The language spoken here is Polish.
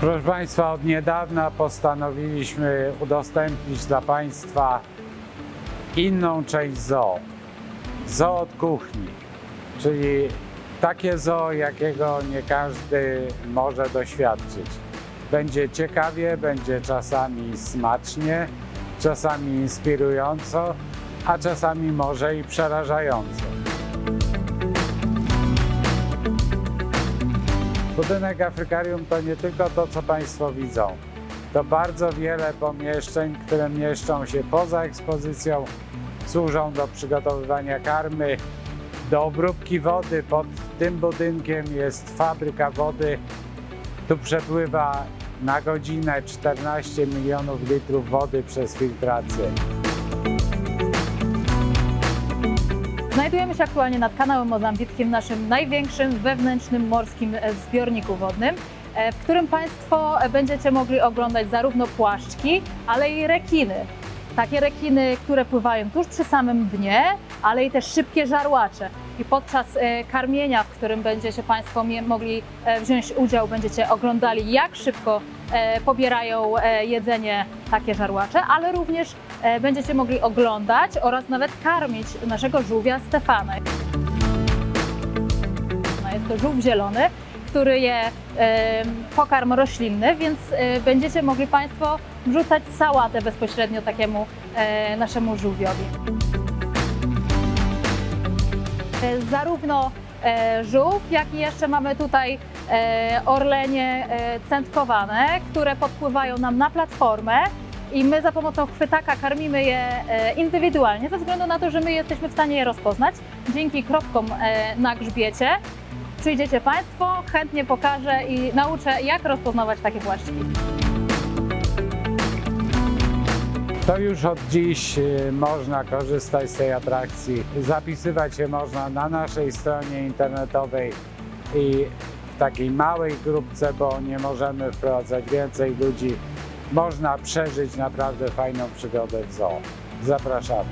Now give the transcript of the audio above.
Proszę Państwa, od niedawna postanowiliśmy udostępnić dla Państwa inną część zoo. Zoo od kuchni, czyli takie zoo, jakiego nie każdy może doświadczyć. Będzie ciekawie, będzie czasami smacznie, czasami inspirująco, a czasami może i przerażająco. Budynek Afrykarium to nie tylko to, co Państwo widzą. To bardzo wiele pomieszczeń, które mieszczą się poza ekspozycją, służą do przygotowywania karmy, do obróbki wody. Pod tym budynkiem jest fabryka wody. Tu przepływa na godzinę 14 milionów litrów wody przez filtrację. Znajdujemy się aktualnie nad kanałem mozambickim, naszym największym wewnętrznym morskim zbiorniku wodnym, e, w którym Państwo będziecie mogli oglądać zarówno płaszczki, ale i rekiny. Takie rekiny, które pływają tuż przy samym dnie, ale i też szybkie żarłacze. I podczas e, karmienia, w którym będziecie Państwo mogli e, wziąć udział, będziecie oglądali, jak szybko e, pobierają jedzenie takie żarłacze, ale również będziecie mogli oglądać oraz nawet karmić naszego żółwia Stefana. Jest to żółw zielony, który je pokarm roślinny, więc będziecie mogli Państwo wrzucać sałatę bezpośrednio takiemu naszemu żółwiowi. E, Zarówno e, żółw, jak i jeszcze mamy tutaj e, orlenie centkowane, które podpływają nam na platformę i my za pomocą chwytaka karmimy je indywidualnie, ze względu na to, że my jesteśmy w stanie je rozpoznać dzięki kropkom na grzbiecie. Przyjdziecie Państwo, chętnie pokażę i nauczę, jak rozpoznawać takie płaszczki. To już od dziś y, można korzystać z tej atrakcji. Zapisywać się można na naszej stronie internetowej i w takiej małej grupce, bo nie możemy wprowadzać więcej ludzi. Można przeżyć naprawdę fajną przygodę w zoo. Zapraszamy.